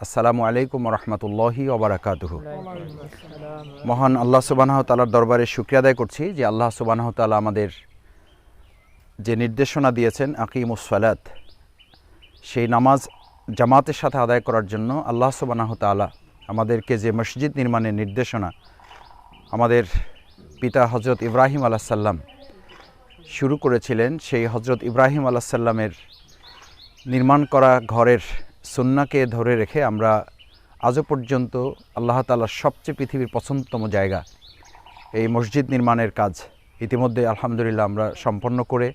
আসসালামু আলাইকুম রহমতুল্লাহি ওবরাকাতুহ মহান আল্লাহ সুবানাহ তালার দরবারে শুক্রিয়া আদায় করছি যে আল্লাহ সুবানাহ তালা আমাদের যে নির্দেশনা দিয়েছেন আকিমুসলাত সেই নামাজ জামাতের সাথে আদায় করার জন্য আল্লাহ সুবানাহ তালা আমাদেরকে যে মসজিদ নির্মাণের নির্দেশনা আমাদের পিতা হজরত ইব্রাহিম আলাহিসাল্লাম শুরু করেছিলেন, সেই হজরত ইব্রাহিম আলাহিসাল্লামের নির্মাণ করা ঘরের সুন্নাকে ধরে রেখে আমরা আজও পর্যন্ত আল্লাহ তালার সবচেয়ে পৃথিবীর পছন্দতম জায়গা, এই মসজিদ নির্মাণের কাজ ইতিমধ্যে আলহামদুলিল্লাহ আমরা সম্পন্ন করে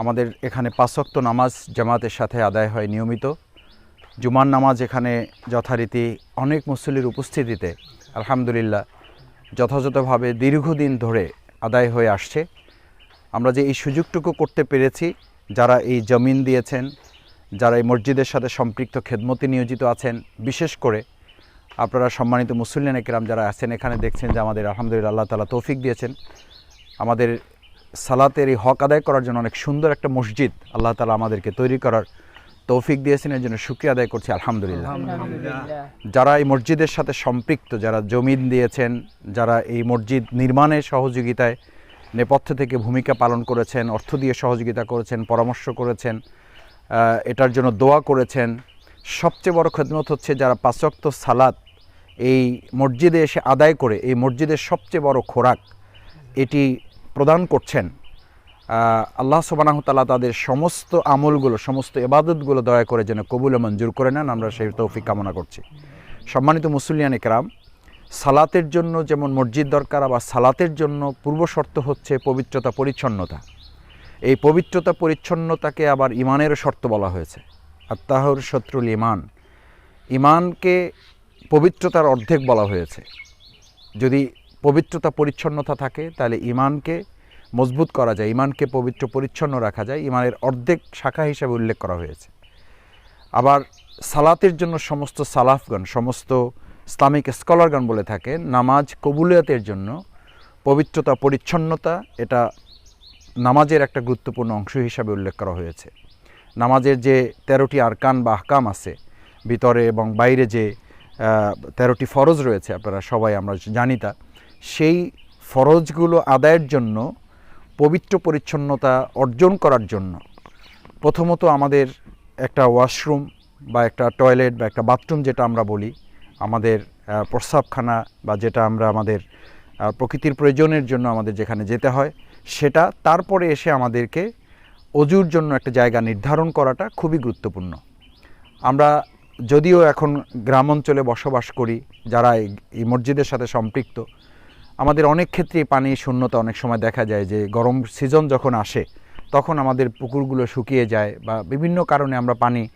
আমাদের এখানে পাঁচক্ত নামাজ জামাতের সাথে আদায় হয় নিয়মিত। জুমার নামাজ এখানে যথারীতি অনেক মুসল্লির উপস্থিতিতে আলহামদুলিল্লাহ যথাযথভাবে দীর্ঘদিন ধরে আদায় হয়ে আসছে। আমরা যে এই সুযোগটুকু করতে পেরেছি, যারা এই জমিন দিয়েছেন যারা এই মসজিদের সাথে সম্পৃক্ত খেদমতে নিয়োজিত আছেন বিশেষ করে আপনারা সম্মানিত মুসল্লিন একরাম যারা আছেন এখানে দেখছেন যে আমাদের আলহামদুলিল্লাহ আল্লাহ তালা তৌফিক দিয়েছেন। আমাদের সালাতের এই হক আদায় করার জন্য অনেক সুন্দর একটা মসজিদ আল্লাহ তালা আমাদেরকে তৈরি করার তৌফিক দিয়েছেন এর জন্য শুক্রিয়া আদায় করছি আলহামদুলিল্লাহ। যারা এই মসজিদের সাথে সম্পৃক্ত যারা জমিন দিয়েছেন যারা এই মসজিদ নির্মাণের সহযোগিতায় নেপথ্য থেকে ভূমিকা পালন করেছেন অর্থ দিয়ে সহযোগিতা করেছেন পরামর্শ করেছেন এটার জন্য দোয়া করেছেন। সবচেয়ে বড় খেদমত হচ্ছে যারা পাঁচক্ত সালাত এই মসজিদে এসে আদায় করে, এই মসজিদের সবচেয়ে বড় খোরাক এটি প্রদান করছেন। আল্লাহ সুবানাহ তালা তাদের সমস্ত আমলগুলো, সমস্ত এবাদতগুলো দয়া করে যেন কবুল মঞ্জুর করে নেন, আমরা সেই তৌফিক কামনা করছি। সম্মানিত মুসলিয়ান একরাম, সালাতের জন্য যেমন মসজিদ দরকার, আবার সালাতের জন্য পূর্ব শর্ত হচ্ছে পবিত্রতা, পরিচ্ছন্নতা। এই পবিত্রতা, পরিচ্ছন্নতাকে আবার ইমানেরও শর্ত বলা হয়েছে। আত্মাহর শত্রুল ইমান। ইমানকে পবিত্রতার অর্ধেক বলা হয়েছে। যদি পবিত্রতা, পরিচ্ছন্নতা থাকে, তাহলে ইমানকে মজবুত করা যায়, ইমানকে পবিত্র, পরিচ্ছন্ন রাখা যায়। ইমানের অর্ধেক শাখা হিসাবে উল্লেখ করা হয়েছে। আবার সালাতের জন্য সমস্ত সালাফগণ, সমস্ত ইসলামিক স্কলারগণ বলে থাকে নামাজ কবুলিয়াতের জন্য পবিত্রতা, পরিচ্ছন্নতা, এটা নামাজের একটা গুরুত্বপূর্ণ অংশ হিসাবে উল্লেখ করা হয়েছে। নামাজের যে তেরোটি আরকান বা আহকাম আছে, ভিতরে এবং বাইরে যে তেরোটি ফরজ রয়েছে, আপনারা সবাই আমরা জানি তা, সেই ফরজগুলো আদায়ের জন্য, পবিত্র পরিচ্ছন্নতা অর্জন করার জন্য, প্রথমত আমাদের একটা ওয়াশরুম বা একটা টয়লেট বা একটা বাথরুম যেটা আমরা বলি, আমাদের প্রস্রাবখানা বা যেটা আমরা আমাদের প্রকৃতির প্রয়োজনের জন্য আমাদের যেখানে যেতে হয় সেটা তারপরে এসে আমাদেরকে অজুর জন্য একটা জায়গা নির্ধারণ করাটা খুবই গুরুত্বপূর্ণ। আমরা যদিও এখন গ্রাম অঞ্চলে বসবাস করি, যারা এই- মসজিদের সাথে সম্পৃক্ত, আমাদের অনেক ক্ষেত্রেই পানি শূন্যতা অনেক সময় দেখা যায় যে গরম সিজন যখন আসে, তখন আমাদের পুকুরগুলো শুকিয়ে যায় বা বিভিন্ন কারণে আমরা পানি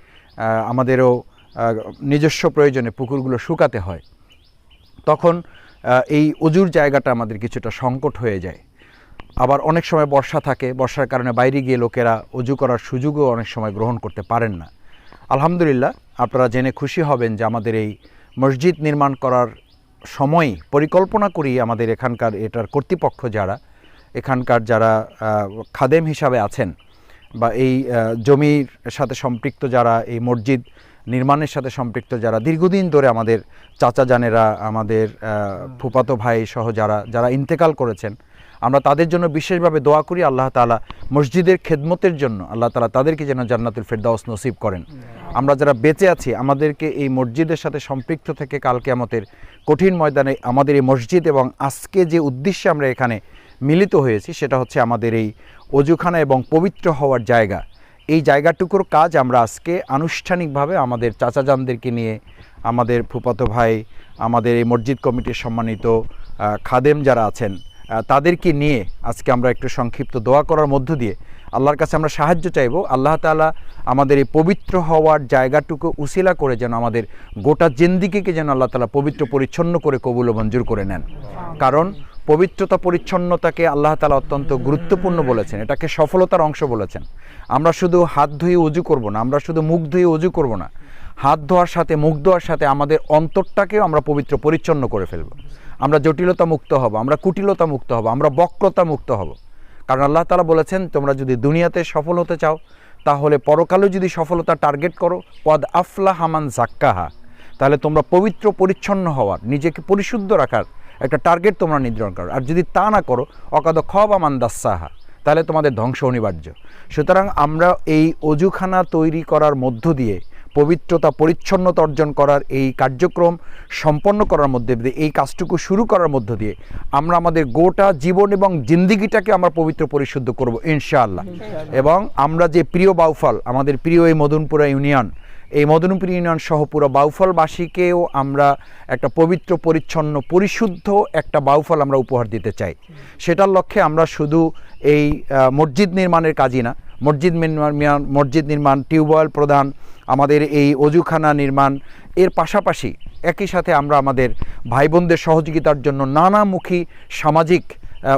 আমাদেরও নিজস্ব প্রয়োজনে পুকুরগুলো শুকাতে হয়। তখন এই অজুর জায়গাটা আমাদের কিছুটা সংকট হয়ে যায়। আবার অনেক সময় বর্ষা থাকে, বর্ষার কারণে বাইরে গিয়ে লোকেরা অজু করার সুযোগও অনেক সময় গ্রহণ করতে পারেন না। আলহামদুলিল্লাহ, আপনারা জেনে খুশি হবেন যে আমাদের এই মসজিদ নির্মাণ করার সময় পরিকল্পনা করি আমাদের এখানকার এটার কর্তৃপক্ষ যারা, এখানকার যারা খাদেম হিসাবে আছেন বা এই জমির সাথে সম্পৃক্ত যারা, এই মসজিদ নির্মাণের সাথে সম্পৃক্ত যারা, দীর্ঘদিন ধরে আমাদের চাচা জানেরা, আমাদের ফুফাতো ভাই সহ যারা যারা ইন্তেকাল করেছেন আমরা তাদের জন্য বিশেষভাবে দোয়া করি, আল্লাহ তালা মসজিদের খেদমতের জন্য আল্লাহ তালা তাদেরকে যেন জান্নাতুল ফেরদাউস নসিব করেন। আমরা যারা বেঁচে আছি, আমাদেরকে এই মসজিদের সাথে সম্পৃক্ত থেকে কালকে আমাদের কঠিন ময়দানে আমাদের এই মসজিদ এবং আজকে যে উদ্দেশ্যে আমরা এখানে মিলিত হয়েছি, সেটা হচ্ছে আমাদের এই অজুখানা এবং পবিত্র হওয়ার জায়গা। এই জায়গাটুকুর কাজ আমরা আজকে আনুষ্ঠানিকভাবে আমাদের চাচাজানদেরকে নিয়ে, আমাদের ফুপাতো ভাই, আমাদের এই মসজিদ কমিটির সম্মানিত খাদেম যারা আছেন তাদেরকে নিয়ে আজকে আমরা একটু সংক্ষিপ্ত দোয়া করার মধ্য দিয়ে আল্লাহর কাছে আমরা সাহায্য চাইব। আল্লাহ তাআলা আমাদের এই পবিত্র হওয়ার জায়গাটুকু উসিলা করে যেন আমাদের গোটা জেন্দিকে যেন আল্লাহ তালা পবিত্র পরিচ্ছন্ন করে কবুল ও মঞ্জুর করে নেন। কারণ পবিত্রতা পরিচ্ছন্নতাকে আল্লাহ তালা অত্যন্ত গুরুত্বপূর্ণ বলেছেন, এটাকে সফলতার অংশ বলেছেন। আমরা শুধু হাত ধুয়ে উজু করব না, আমরা শুধু মুখ ধুয়ে উজু করব না, হাত ধোয়ার সাথে, মুখ ধোয়ার সাথে আমাদের অন্তরটাকেও আমরা পবিত্র পরিচ্ছন্ন করে ফেলব। আমরা জটিলতা মুক্ত হব, আমরা কুটিলতা মুক্ত হব, আমরা বক্রতা মুক্ত হব। কারণ আল্লাহ তালা বলেছেন, তোমরা যদি দুনিয়াতে সফল হতে চাও, তাহলে পরকালেও যদি সফলতা টার্গেট করো পদ আফলা হামান জাক্কাহা তাহলে তোমরা পবিত্র, পরিচ্ছন্ন হওয়ার, নিজেকে পরিশুদ্ধ রাখার একটা টার্গেট তোমরা নির্ধারণ করো। আর যদি তা না করো অকাদ খব আমান দাসাহা, তাহলে তোমাদের ধ্বংস অনিবার্য। সুতরাং আমরা এই অজুখানা তৈরি করার মধ্য দিয়ে পবিত্রতা পরিচ্ছন্নতা অর্জন করার এই কার্যক্রম সম্পন্ন করার মধ্যে দিয়ে এই কাজটুকু শুরু করার মধ্য দিয়ে আমরা আমাদের গোটা জীবন এবং জিন্দিগিটাকে আমরা পবিত্র পরিশুদ্ধ করব ইনশাআল্লাহ। এবং আমরা যে প্রিয় বাউফল আমাদের প্রিয় এই মদনপুরা ইউনিয়ন এই মদনপুর ইউনিয়ন সহ পুরো বাউফলবাসীকেও আমরা একটা পবিত্র পরিচ্ছন্ন পরিশুদ্ধ একটা বাউফল আমরা উপহার দিতে চাই। সেটার লক্ষ্যে আমরা শুধু এই মসজিদ নির্মাণের কাজই না মসজিদ নির্মাণ মসজিদ নির্মাণ টিউবওয়েল প্রদান আমাদের এই অজুখানা নির্মাণ, এর পাশাপাশি একই সাথে আমরা আমাদের ভাই বোনদের সহযোগিতার জন্য নানামুখী সামাজিক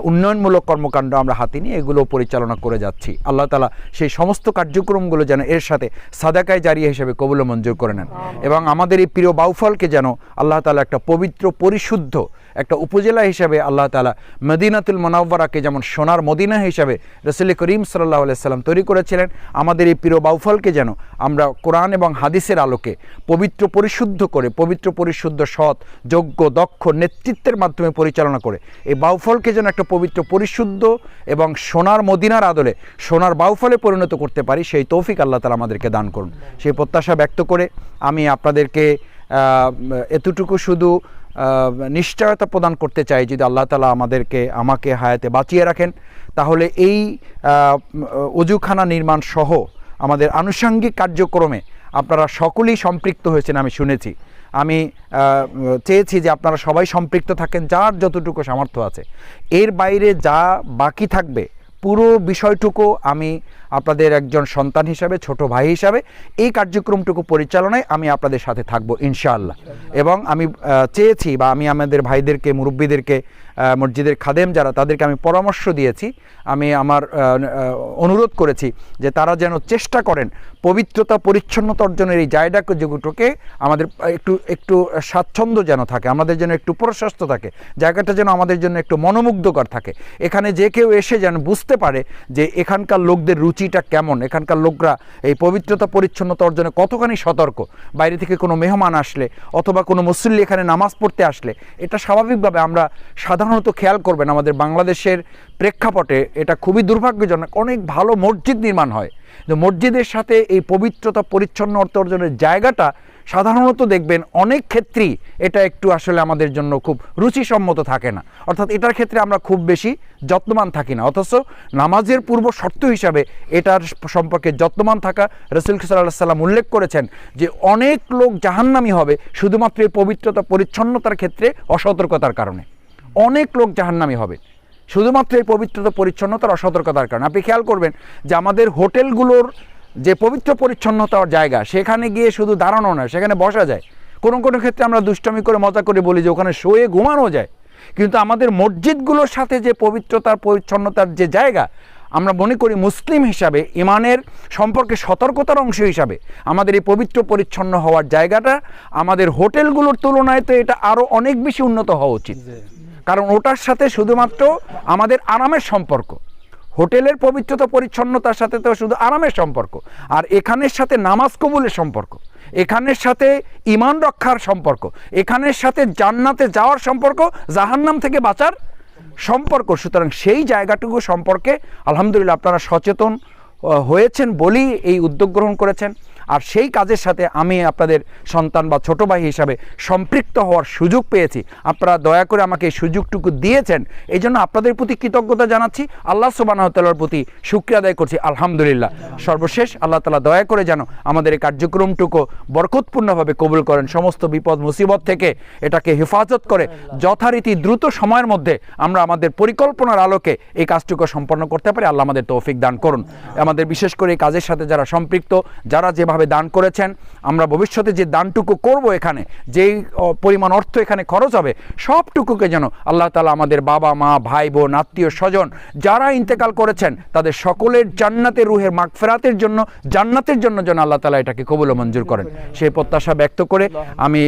উন্নয়নমূলক কর্মকাণ্ড আমরা হাতে নিয়ে এগুলো পরিচালনা করে যাচ্ছি। আল্লাহ তালা সেই সমস্ত কার্যক্রমগুলো যেন এর সাথে সাদাকায় জারিয়া হিসেবে কবুল মঞ্জুর করে নেন। এবং আমাদের এই প্রিয় বাউফলকে যেন আল্লাহ তালা একটা পবিত্র, পরিশুদ্ধ একটা উপজেলা হিসাবে আল্লাহ তালা মদিনাতুল মনাব্বরাকে যেমন সোনার মদিনা হিসাবে রসুল করিম সাল্লাহ সাল্লাম তৈরি করেছিলেন, আমাদের এই প্রিয় বাউফলকে যেন আমরা কোরআন এবং হাদিসের আলোকে পবিত্র পরিশুদ্ধ করে, পবিত্র পরিশুদ্ধ সৎ, যোগ্য, দক্ষ নেতৃত্বের মাধ্যমে পরিচালনা করে, এই বাউফলকে যেন একটা পবিত্র পরিশুদ্ধ এবং সোনার মদিনার আদলে সোনার বাউফলে পরিণত করতে পারি, সেই তৌফিক আল্লাহ তালা আমাদেরকে দান করুন। সেই প্রত্যাশা ব্যক্ত করে আমি আপনাদেরকে এতটুকু শুধু নিশ্চয়তা প্রদান করতে চাই যদি আল্লাহ তালা আমাদেরকে, আমাকে হায়াতে বাঁচিয়ে রাখেন, তাহলে এই অজুখানা নির্মাণ সহ আমাদের আনুষঙ্গিক কার্যক্রমে আপনারা সকলেই সম্পৃক্ত হয়েছেন আমি শুনেছি। আমি চেয়েছি যে আপনারা সবাই সম্পৃক্ত থাকেন, যার যতটুকু সামর্থ্য আছে। এর বাইরে যা বাকি থাকবে, পুরো বিষয়টুকু আমি আপনাদের একজন সন্তান হিসাবে, ছোট ভাই হিসাবে এই কার্যক্রমটুকু পরিচালনায় আমি আপনাদের সাথে থাকব, ইনশাআল্লাহ। এবং আমি চেয়েছি বা আমি আমাদের ভাইদেরকে, মুরব্বীদেরকে মসজিদের খাদেম যারা, তাদেরকে আমি পরামর্শ দিয়েছি। আমি আমার অনুরোধ করেছি যে তারা যেন চেষ্টা করেন পবিত্রতা, পরিচ্ছন্নতা অর্জনের এই জায়গাকে যেগুলোকে আমাদের একটু একটু স্বাচ্ছন্দ্য যেন থাকে, আমাদের যেন একটু প্রশস্ত থাকে, জায়গাটা যেন আমাদের জন্য একটু মনোমুগ্ধকর থাকে। এখানে যে কেউ এসে যেন বুঝতে পারে যে এখানকার লোকদের রুচিটা কেমন? এখানকার লোকরা এই পবিত্রতা, পরিচ্ছন্নতা অর্জনে কতখানি সতর্ক? বাইরে থেকে কোনো মেহমান আসলে অথবা কোনো মুসল্লি এখানে নামাজ পড়তে আসলে, এটা স্বাভাবিকভাবে আমরা সাধারণত খেয়াল করবেন। আমাদের বাংলাদেশের প্রেক্ষাপটে এটা খুবই দুর্ভাগ্যজনক। অনেক ভালো মসজিদ নির্মাণ হয়। মসজিদের সাথে এই পবিত্রতা, পরিচ্ছন্ন অর্থ অর্জনের জায়গাটা সাধারণত দেখবেন অনেক ক্ষেত্রেই এটা একটু আসলে আমাদের জন্য খুব রুচিসম্মত থাকে না। অর্থাৎ এটার ক্ষেত্রে আমরা খুব বেশি যত্নবান থাকি না। অথচ নামাজের পূর্ব শর্ত হিসাবে এটার সম্পর্কে যত্নবান থাকা রসুল সাল্লাহ সাল্লাম উল্লেখ করেছেন যে অনেক লোক জাহান্নামি হবে শুধুমাত্র এই পবিত্রতা, পরিচ্ছন্নতার ক্ষেত্রে অসতর্কতার কারণে। অনেক লোক জাহান্নামি হবে শুধুমাত্র এই পবিত্রতা, পরিচ্ছন্নতার অসতর্কতার কারণে। আপনি খেয়াল করবেন যে আমাদের হোটেলগুলোর যে পবিত্র পরিচ্ছন্নতার জায়গা সেখানে গিয়ে শুধু দাঁড়ানো নয় সেখানে বসা যায়। কোনো কোনো ক্ষেত্রে আমরা দুষ্টমি করে মজা করে বলি যে ওখানে শোয়ে ঘুমানো যায়। কিন্তু আমাদের মসজিদগুলোর সাথে যে পবিত্রতার পরিচ্ছন্নতার যে জায়গা আমরা মনে করি মুসলিম হিসাবে ইমানের সম্পর্কে সতর্কতার অংশ হিসাবে আমাদের এই পবিত্র পরিচ্ছন্ন হওয়ার জায়গাটা আমাদের হোটেলগুলোর তুলনায় তো এটা আরও অনেক বেশি উন্নত হওয়া উচিত। কারণ ওটার সাথে শুধুমাত্র আমাদের আরামের সম্পর্ক। হোটেলের পবিত্রতা, পরিচ্ছন্নতার সাথে তো শুধু আরামের সম্পর্ক। আর এখানের সাথে নামাজ কবুলের সম্পর্ক। এখানের সাথে ইমান রক্ষার সম্পর্ক। এখানের সাথে জান্নাতে যাওয়ার সম্পর্ক, জাহান্নাম থেকে বাঁচার সম্পর্ক। সুতরাং সেই জায়গাটুকু সম্পর্কে আলহামদুলিল্লাহ আপনারা সচেতন হয়েছেন বলেই এই উদ্যোগ গ্রহণ করেছেন। আর সেই কাজের সাথে আমি আপনাদের সন্তান বা ছোটো ভাই হিসাবে সম্পৃক্ত হওয়ার সুযোগ পেয়েছি। আপনারা দয়া করে আমাকে এই সুযোগটুকু দিয়েছেন। এই জন্য আপনাদের প্রতি কৃতজ্ঞতা জানাচ্ছি। আল্লাহ সুবাহতালার প্রতি শুক্রিয়া আদায় করছি। আলহামদুলিল্লাহ। সর্বশেষ আল্লাহ তালা দয়া করে যেন আমাদের এই কার্যক্রমটুকু বরকতপূর্ণভাবে কবুল করেন। সমস্ত বিপদ, মুসিবত থেকে এটাকে হেফাজত করে যথারীতি দ্রুত সময়ের মধ্যে আমরা আমাদের পরিকল্পনার আলোকে এই কাজটুকু সম্পন্ন করতে পারি। আল্লাহ আমাদের তৌফিক দান করুন। আমাদের বিশেষ করে এই কাজের সাথে যারা সম্পৃক্ত, যারা যেভাবে দান করেছেন। আমরা ভবিষ্যতে যে দানটুকু করব এখানে, যেই পরিমাণ অর্থ এখানে খরচ হবে, সবটুকুকে যেন আল্লাহ তালা আমাদের বাবা, মা, ভাই, বোন, আত্মীয়, স্বজন যারা ইন্তেকাল করেছেন, তাদের সকলের জান্নাতের রুহের মাগফেরাতের জন্য, জান্নাতের জন্য যেন আল্লাহ তালা এটাকে কবুল মঞ্জুর করেন। সেই প্রত্যাশা ব্যক্ত করে আমি,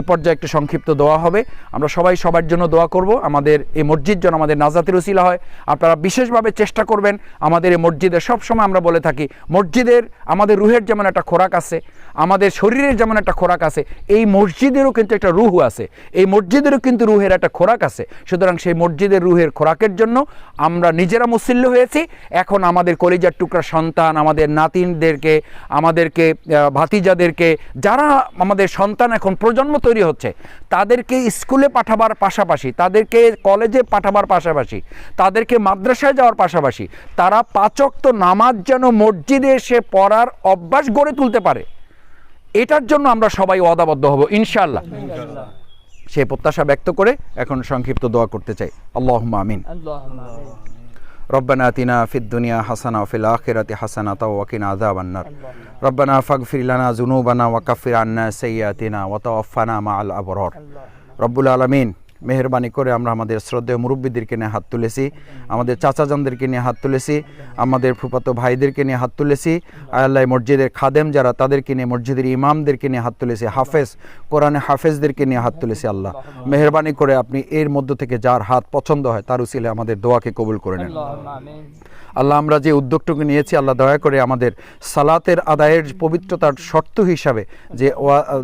এ পর্যায়ে একটু সংক্ষিপ্ত দোয়া হবে। আমরা সবাই সবার জন্য দোয়া করব। আমাদের এই মসজিদ যেন আমাদের নাজাতের উসিলা হয়। আপনারা বিশেষভাবে চেষ্টা করবেন আমাদের এই মসজিদে সবসময় আমরা বলে থাকি, মসজিদের আমাদের রুহের যেমন একটা খোরাক আছে, আমাদের শরীরের যেমন একটা খোরাক আছে, এই মসজিদেরও কিন্তু একটা রুহ আছে। এই মসজিদেরও কিন্তু রুহের একটা খোরাক আছে। সুতরাং সেই মসজিদের রুহের খোরাকের জন্য আমরা নিজেরা মুসল্য হয়েছি। এখন আমাদের কলিজার টুকরা সন্তান, আমাদের নাতিনদেরকে, আমাদেরকে ভাতিজাদেরকে, যারা আমাদের সন্তান এখন প্রজন্ম তৈরি হচ্ছে, তাদেরকে স্কুলে পাঠাবার পাশাপাশি, তাদেরকে কলেজে পাঠাবার পাশাপাশি, তাদেরকে মাদ্রাসায় যাওয়ার পাশাপাশি, তারা পাচক তো নামাজ যেন মসজিদে এসে পড়ার অভ্যাস গড়ে তুলতে পারে এটার জন্য আমরা সবাই ওয়াদাবদ্ধ হব ইনশাআল্লাহ সেই প্রত্যাশা ব্যক্ত করে এখন সংক্ষিপ্ত দোয়া করতে চাই আল্লাহ আমিন اللهم آمين ربنا آتنا في الدنيا حسنة وفي الآخرة حسنة وقنا عذاب النار ربنا فاغفر لنا ذنوبنا وكفر عنا سيئاتنا وتوفنا مع الأبرار রব্বুল আলমিন মেহরবানি করে আমরা আমাদের শ্রদ্ধেয় মুরব্বীদেরকে নিয়ে হাত তুলেছি, আমাদের চাচাজনদেরকে নিয়ে হাত তুলেছি, আমাদের ফুপাতো ভাইদেরকে নিয়ে হাত তুলেছি, আল্লাহ মসজিদের খাদেম যারা তাদেরকে নিয়ে, মসজিদের ইমামদেরকে নিয়ে হাত তুলেছি, হাফেজ, কোরআনে হাফেজদেরকে নিয়ে হাত তুলেছি আল্লাহ। মেহরবানি করে আপনি এর মধ্য থেকে যার হাত পছন্দ হয় তার উচিলে আমাদের দোয়াকে কবুল করে নেন। আল্লাহ আমরা যে উদ্যোগটুকু নিয়েছি আল্লাহ দয়া করে আমাদের সালাতের আদায়ের পবিত্রতার শর্ত হিসাবে যে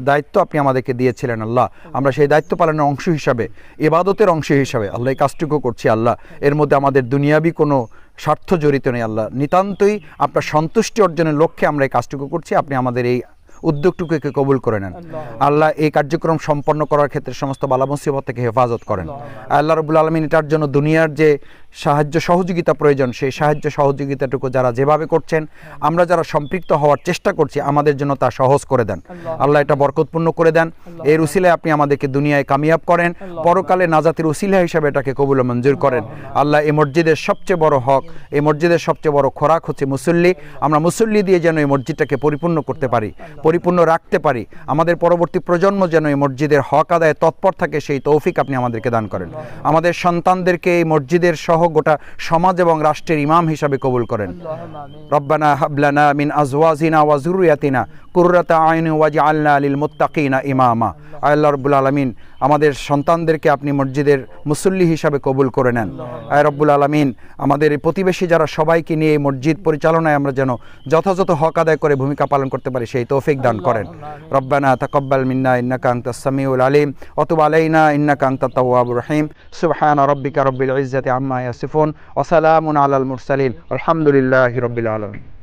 দায়িত্ব আপনি আমাদেরকে দিয়েছিলেন আল্লাহ আমরা সেই দায়িত্ব পালনের অংশ হিসাবে ইবাদতের অংশ হিসাবে আল্লাহ এই কাজটুকু করছি আল্লাহ। এর মধ্যে আমাদের দুনিয়াবি কোনো স্বার্থ জড়িত নেই আল্লাহ। নিতান্তই আপনার সন্তুষ্টি অর্জনের লক্ষ্যে আমরা এই কাজটুকু করছি আপনি আমাদের এই উদ্যোগটুকুকে কবুল করে নেন। আল্লাহ। এই কার্যক্রম সম্পন্ন করার ক্ষেত্রে সমস্ত বালা মুসিবত থেকে হেফাজত করেন। আল্লাহ। রবুল আলমিন এটার জন্য দুনিয়ার যে সাহায্য সহযোগিতা প্রয়োজন সেই সাহায্য সহযোগিতাটুকু যারা যেভাবে করছেন আমরা যারা সম্পৃক্ত হওয়ার চেষ্টা করছি আমাদের জন্য তা সহজ করে দেন। আল্লাহ। এটা বরকতপূর্ণ করে দেন। এর উসিলায় আপনি আমাদেরকে দুনিয়ায় কামিয়াব করেন। পরকালে নাজাতের উসিলা হিসাবে এটাকে কবুল মঞ্জুর করেন। আল্লাহ। এই মসজিদের সবচেয়ে বড় হক এই মসজিদের সবচেয়ে বড় খোরাক হচ্ছে মুসল্লি। আমরা মুসল্লি দিয়ে যেন এই মসজিদটাকে পরিপূর্ণ করতে পারি পরিপূর্ণ রাখতে পারি। আমাদের পরবর্তী প্রজন্ম যেন এই মসজিদের হক আদায়ে তৎপর থাকে সেই তৌফিক আপনি আমাদেরকে দান করেন। আমাদের সন্তানদেরকে এই মসজিদের সহ গোটা সমাজ এবং রাষ্ট্রের ইমাম হিসাবে কবুল করেন। রব্বানা হাবলানা মিন আজওয়াজিনা ওয়াজুরিয়াতিনা কুর্রাতা আইন ওয়াজি আল্লাহ আলিল মোত্তাকিনা ইমামা। আল্লাহ রব্বুল আলমিন আমাদের সন্তানদেরকে আপনি মসজিদের মুসল্লি হিসাবে কবুল করে নেন। আয় রব্বুল আলমিন আমাদের প্রতিবেশী যারা সবাইকে নিয়ে এই মসজিদ পরিচালনায় আমরা যেন যথাযথ হক আদায় করে ভূমিকা পালন করতে পারি, সেই তৌফিক দান করেন। রব্বানা তাকব্বাল মিন্না ইন্না কাংতা সামিউল আলিম অতুব আলাইনা ইন্না কাংতা তাওয়াব রহিম। সুবহান রব্বিকা রব্বিল ইজ্জাতি আম্মা ইয়াসিফুন ওসালামুন আলাল মুরসালিন, আলহামদুলিল্লাহি রব্বিল আলামিন।